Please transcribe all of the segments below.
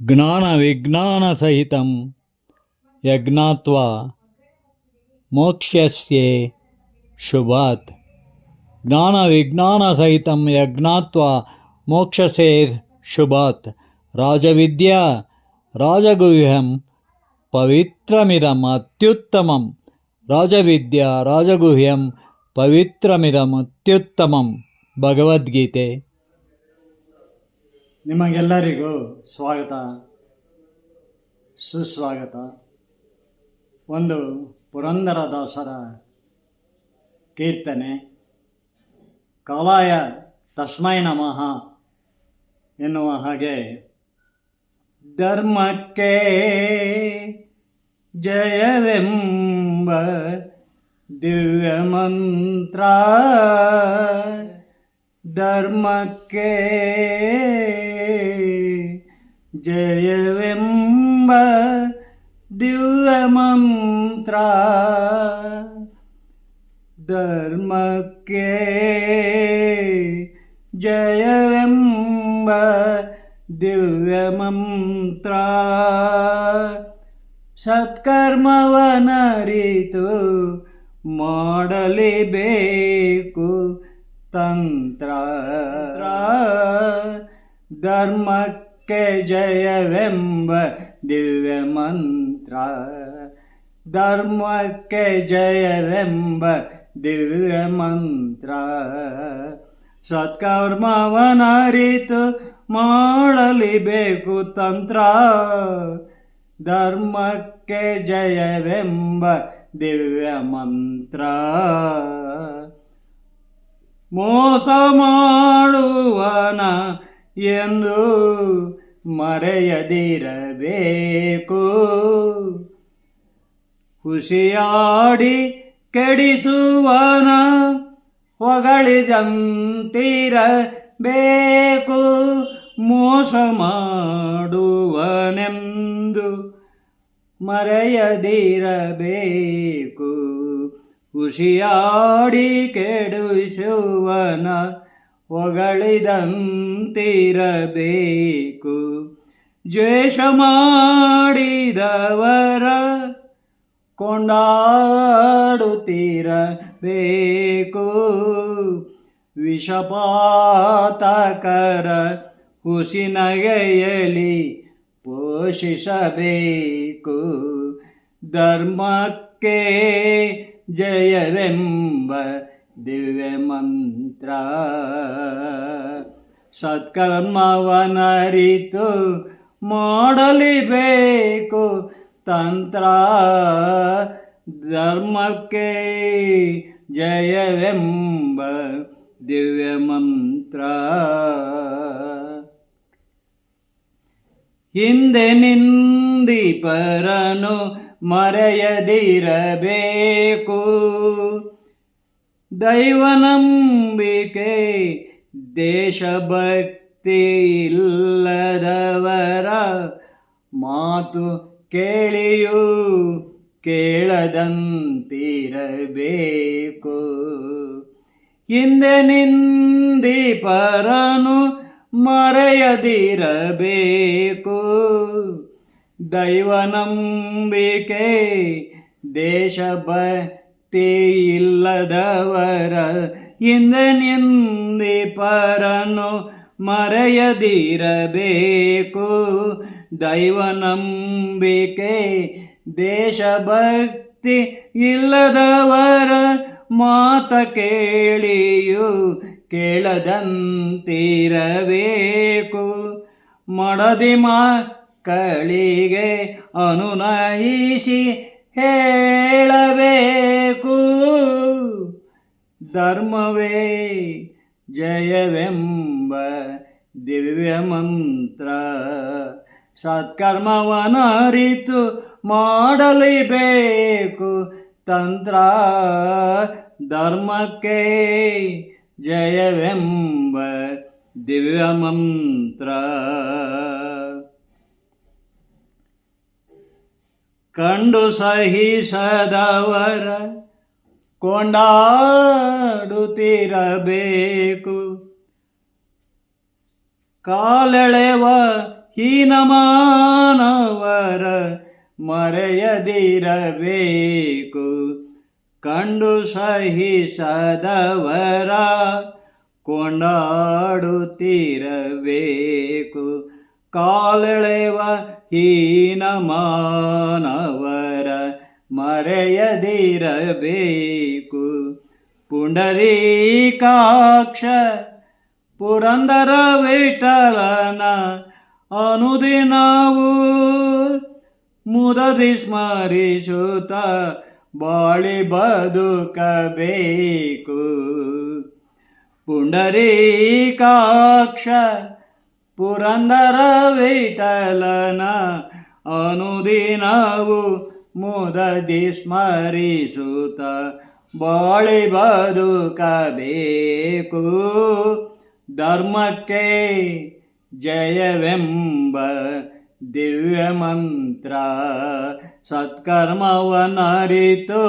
జ్ఞాన విజ్ఞాన సహితం యజ్ఞాత్వా మోక్ష్యస్యే శుభాత్ జ్ఞాన విజ్ఞాన సహితం యజ్ఞాత్వా మోక్షసే శుభాత్ రాజవిద్య రాజగుహ్యం పవిత్రమిదం అత్యుత్తమం రాజవిద్య రాజగుహ్యం పవిత్రమిదం అత్యుత్తమం ಭಗವದ್ಗೀತೆ. ನಿಮಗೆಲ್ಲರಿಗೂ ಸ್ವಾಗತ. ಸುಸ್ವಾಗತ. ಒಂದು ಪುರಂದರದಾಸರ ಕೀರ್ತನೆ. ಕವಾಯ ತಸ್ಮೈ ನಮಃ ಎನ್ನುವ ಹಾಗೆ. ಧರ್ಮಕ್ಕೆ ಜಯವೆಂಬ ದಿವ್ಯ ಮಂತ್ರ ಧರ್ಮಕ್ಕೆ ಜಯವೆಂಬ ದಿವ್ಯ ಮಂತ್ರ. ಧರ್ಮಕ್ಕೆ ಜಯವೆಂಬ ದಿವ್ಯ ಮಂತ್ರ. ಸತ್ಕರ್ಮವನರಿತು ಮಾಡಲೇಬೇಕು. ತಂತ್ರ ಧರ್ಮಕ್ಕೆ ಜಯವೆಂಬ ದಿವ್ಯ ಮಂತ್ರ. ಧರ್ಮಕ್ಕೆ ಜಯವೆಂಬ ದಿವ್ಯ ಮಂತ್ರ. ಸತ್ಕರ್ಮವನರಿತು ಮಾಡಲಿಬೇಕು ತಂತ್ರ. ಧರ್ಮಕ್ಕೆ ಜಯವೆಂಬ ದಿವ್ಯ ಮಂತ್ರ. ಮೋಸ ಮಾಡುವನ ಎಂದು ಮರೆಯದಿರಬೇಕು. ಖುಷಿಯಾಡಿ ಕೆಡಿಸುವನ ಹೊಗಳಿದಂತಿರಬೇಕು. ಮೋಸ ಮಾಡುವನೆಂದು ಮರೆಯದಿರಬೇಕು. ಖುಷಿಯಾಡಿ ಕೆಡುಸುವನ ಹೊಗಳಿದಂತಿರಬೇಕು. ದ್ವೇಷ ಮಾಡಿದವರ ಕೊಂಡಾಡುತ್ತಿರಬೇಕು. ವಿಷಪಾತಕರ ಹುಸಿನಗೆಯಲಿ ಪೋಷಿಸಬೇಕು. ಧರ್ಮಕ್ಕೆ ಜಯವೆಂಬ ದಿವ್ಯ ಮಂತ್ರ. ಸತ್ಕರ್ಮವನರಿತು ಮಾಡಲಿಬೇಕು ತಂತ್ರ. ಧರ್ಮಕ್ಕೆ ಜಯವೆಂಬ ದಿವ್ಯ ಮಂತ್ರ. ಹಿಂದೆ ನಿಂದಿಪರನು ಮರೆಯದಿರಬೇಕು. ದೈವ ನಂಬಿಕೆ ದೇಶಭಕ್ತಿ ಇಲ್ಲದವರ ಮಾತು ಕೇಳಿಯೂ ಕೇಳದಂತಿರಬೇಕು. ಹಿಂದೆ ನಿಂದಿಪರನು ಮರೆಯದಿರಬೇಕು. ದೈವನಂಬಿಕೆ ದೇಶಭಕ್ತಿ ಇಲ್ಲದವರ ಹಿಂದೆ ನಿಂದಿಪರನು ಮರೆಯದಿರಬೇಕು. ದೈವನಂಬಿಕೆ ದೇಶಭಕ್ತಿ ಇಲ್ಲದವರ ಮಾತ ಕೇಳಿಯು ಕೇಳದಂತಿರಬೇಕು. ಮಡದಿ ಮಕ್ಕಳಿಗೆ ಅನುನಯಿಸಿ ಹೇಳಬೇಕು. ಧರ್ಮವೇ ಜಯವೆಂಬ ದಿವ್ಯ ಮಂತ್ರ. ಸತ್ಕರ್ಮವನರಿತು ಮಾಡಲಿಬೇಕು. ತಂತ್ರ ಧರ್ಮಕ್ಕೆ ಜಯವೆಂಬ ದಿವ್ಯ ಮಂತ್ರ. ಕಂಡು ಸಹಿಸದವರ ಕೊಂಡಾಡುತ್ತಿರಬೇಕು. ಕಾಲೆಳೆವ ಹೀನಮಾನವರ ಮರೆಯದಿರಬೇಕು. ಕಂಡು ಸಹಿಸದವರ ಕೊಂಡಾಡುತ್ತಿರಬೇಕು. ಕಾಲೆಳೆವ ಹೀನಮಾನವರ ಮರೆಯದಿರಬೇಕು. ಪುಂಡರೀಕಾಕ್ಷ ಪುರಂದರ ವಿಠಲನ ಅನುದಿನವು ಮುದದಿ ಸ್ಮರಿಸುತ್ತ ಬಾಳಿ ಬದುಕಬೇಕು. ಪುಂಡರೀಕಾಕ್ಷ ಪುರಂದರ ವಿಠಲನ ಅನುದಿನವು ಮುದದಿ ಸ್ಮರಿಸುತ್ತ ಬಾಳಿ ಬದುಕಬೇಕು. ಧರ್ಮಕ್ಕೆ ಜಯವೆಂಬ ದಿವ್ಯ ಮಂತ್ರ ಸತ್ಕರ್ಮವನರಿತು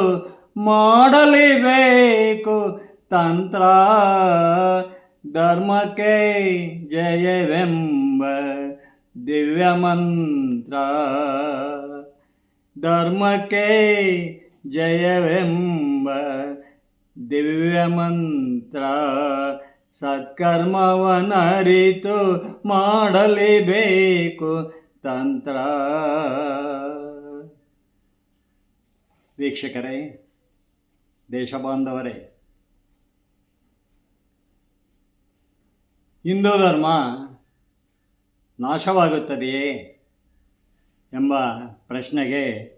ಮಾಡಲಿಬೇಕು. ತಂತ್ರ ಧರ್ಮಕ್ಕೆ ಜಯವೆಂಬ ದಿವ್ಯ ಮಂತ್ರ ಧರ್ಮಕ್ಕೆ ಜಯವೆಂಬ ದಿವ್ಯ ಮಂತ್ರ ಸತ್ಕರ್ಮವನರಿತು ಮಾಡಲೇಬೇಕು ತಂತ್ರ. ವೀಕ್ಷಕರೇ ದೇಶಬಾಂಧವರೇ ಹಿಂದೂ ಧರ್ಮ ನಾಶವಾಗುತ್ತದೆಯೇ ಎಂಬ ಪ್ರಶ್ನೆಗೆ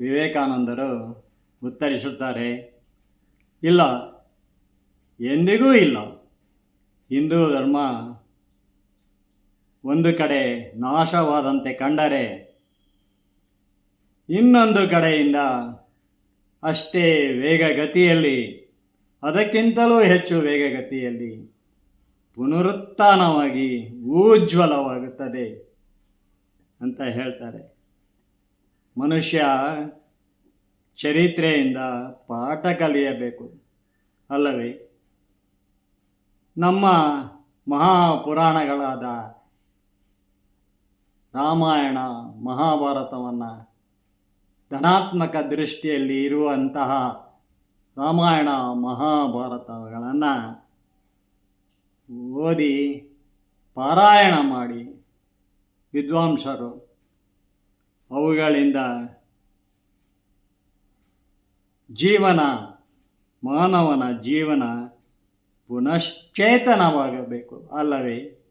ವಿವೇಕಾನಂದರು ಉತ್ತರಿಸುತ್ತಾರೆ. ಇಲ್ಲ, ಎಂದಿಗೂ ಇಲ್ಲ. ಹಿಂದೂ ಧರ್ಮ ಒಂದು ಕಡೆ ನಾಶವಾದಂತೆ ಕಂಡರೆ ಇನ್ನೊಂದು ಕಡೆಯಿಂದ ಅಷ್ಟೇ ವೇಗಗತಿಯಲ್ಲಿ, ಅದಕ್ಕಿಂತಲೂ ಹೆಚ್ಚು ವೇಗಗತಿಯಲ್ಲಿ ಪುನರುತ್ಥಾನವಾಗಿ ಉಜ್ವಲವಾಗುತ್ತದೆ ಅಂತ ಹೇಳ್ತಾರೆ. ಮನುಷ್ಯ ಚರಿತ್ರೆಯಿಂದ ಪಾಠ ಕಲಿಯಬೇಕು. ಅಲ್ಲವೇ, ನಮ್ಮ ಮಹಾಪುರಾಣಗಳಾದ ರಾಮಾಯಣ, ಮಹಾಭಾರತವನ್ನು ಧನಾತ್ಮಕ ದೃಷ್ಟಿಯಲ್ಲಿ ಇರುವಂತಹ ರಾಮಾಯಣ, ಮಹಾಭಾರತಗಳನ್ನು ಓದಿ, ಪಾರಾಯಣ ಮಾಡಿ ವಿದ್ವಾಂಸರು. ಅವುಗಳಿಂದ ಜೀವನ, ಮಾನವನ ಜೀವನ ಪುನಶ್ಚೇತನವಾಗಬೇಕು, ಅಲ್ಲವೇ?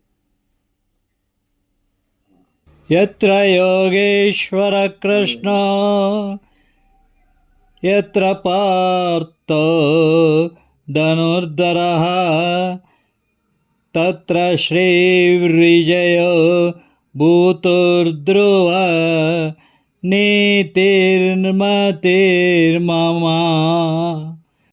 ಯತ್ರ ಯೋಗೇಶ್ವರ ಕೃಷ್ಣ, ಯತ್ರ ಪಾರ್ಥ ಧನುರ್ಧರಃ तत्र श्रीऋजयो भूतोध्रुव नीतिर्मतिर्ममा